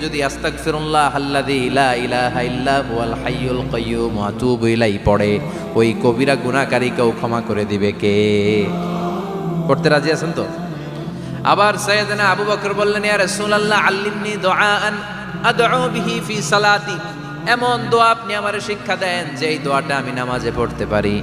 যদি ইল্লা হুয়াল হাইয়ুল কাইয়্যুম ওয়া আতুবু ইলাইহি, পড়ে, ওই কবিরা গুনাহকারীকেও ক্ষমা করে দিবে কে? পড়তে রাজি আছেন তো? আবার সৈয়দনা আবু বকর বললেন আল্লিমনি বিহি ফি এমন দোয়া আপনি আমারে শিক্ষা দেন যে এই দোয়াটা আমি নামাজে পড়তে পারি।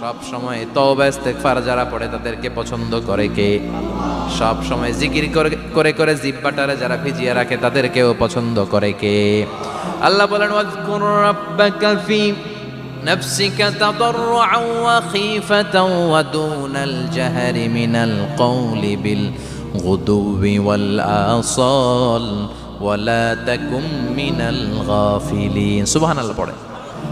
সব সময় তওবা ইস্তেগফার যারা পড়ে তাদেরকে পছন্দ করে কে সব সময় জিকির করে করে করে জিব্বাটারে যারা ভিজিয়ে রাখে তাদেরকেও পছন্দ করে কে আল্লাহ বলেন ওয়াজকুর রাব্বাকা ফি نفسك تضرعا وخيفة ودون الجهر من القول بالغدو والآصال ولا تكن من الغافلين سبحان الله পড়ে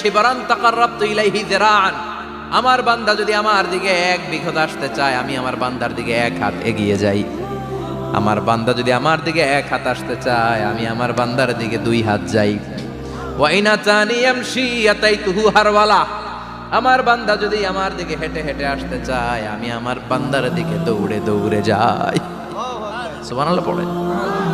শিবরান আমার বান্দা যদি আমার দিকে এক বিঘত আসতে চায়, আমি আমার বান্দার দিকে এক হাত এগিয়ে যাই। আমার বান্দা যদি আমার দিকে এক হাত আসতে চায়, আমি আমার বান্দার দিকে দুই হাত যাই। আতাইতুহু হারওয়ালা। আমার বান্দা যদি আমার দিকে হেঁটে হেঁটে আসতে চায়, আমি আমার বান্দার দিকে দৌড়ে দৌড়ে যাই। সুবহানাল্লাহ পড়ে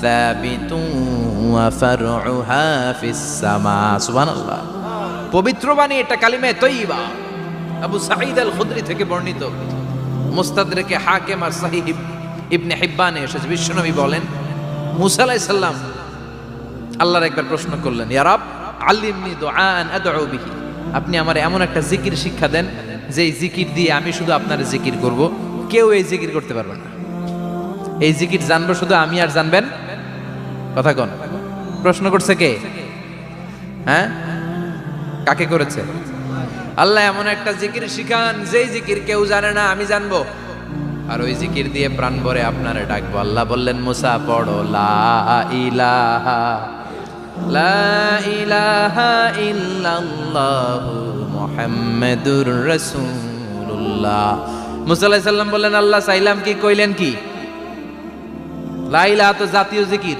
ثابت وفرعها في السماء سبحان الله পবিত্র বাণী এটা কালিমে তৈবা আবু সাঈদ আল খুদরি থেকে বর্ণিত মুস্তাদরেকে হাকেম আর সাহিহ ইবনে হিব্বানে এসেছে বিশ্বনবী বলেন মুসা আলাইহিস সালাম আল্লাহর একবার প্রশ্ন করলেন ইয়ারাব আল্লিমনি দুআন আদউ বিহি আপনি আমার এমন একটা জিকির শিক্ষা দেন যে এই জিকির দিয়ে আমি শুধু আপনার জিকির করব কেউ এই জিকির করতে পারবে না এই জিকির জানবো শুধু আমি আর জানবেন কথা কোন। প্রশ্ন করছে কে? হ্যাঁ? কাকে করেছে? আল্লাহ এমন একটা জিকির শিখান, যেই জিকির কেউ জানে না, আমি জানব। আর ওই জিকির দিয়ে প্রাণ ভরে আপনারে ডাকবো। আল্লাহ বললেন, মুসা, পড়ো, লা ইলাহা লা ইলাহা ইল্লাল্লাহু মুহাম্মাদুর রাসূলুল্লাহ। মুসাল্লাহ সাল্লাম বললেন, আল্লাহ চাইলাম কি, কইলেন কি? লাইলা তো জাতীয় জিকির।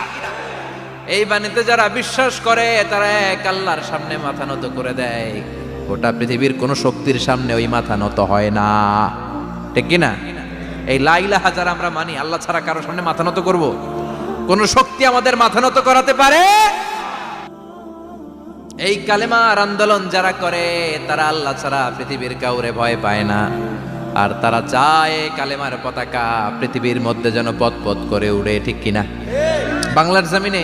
এই বাণীতে যারা বিশ্বাস করে, তারা এক আল্লাহর সামনে মাথা নত করে দেয়। গোটা পৃথিবীর কোন শক্তির সামনে ওই মাথা নত হয় না। ঠিক কিনা? এই লাইলাহা যারা আমরা মানি, আল্লাহ ছাড়া কারোর সামনে মাথা নত করব? কোন শক্তি আমাদের মাথা নত করাতে পারে? এই কালেমার আন্দোলন যারা করে, তারা আল্লাহ ছাড়া পৃথিবীর কাউরে ভয় পায় না। আর তারা চায় কালেমার পতাকা পৃথিবীর মধ্যে যেন পথ পথ করে উড়ে, ঠিক কিনা? বাংলার জমিনে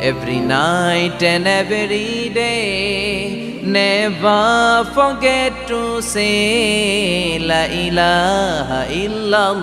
every night and every day. Never forget to say La ilaha illallah.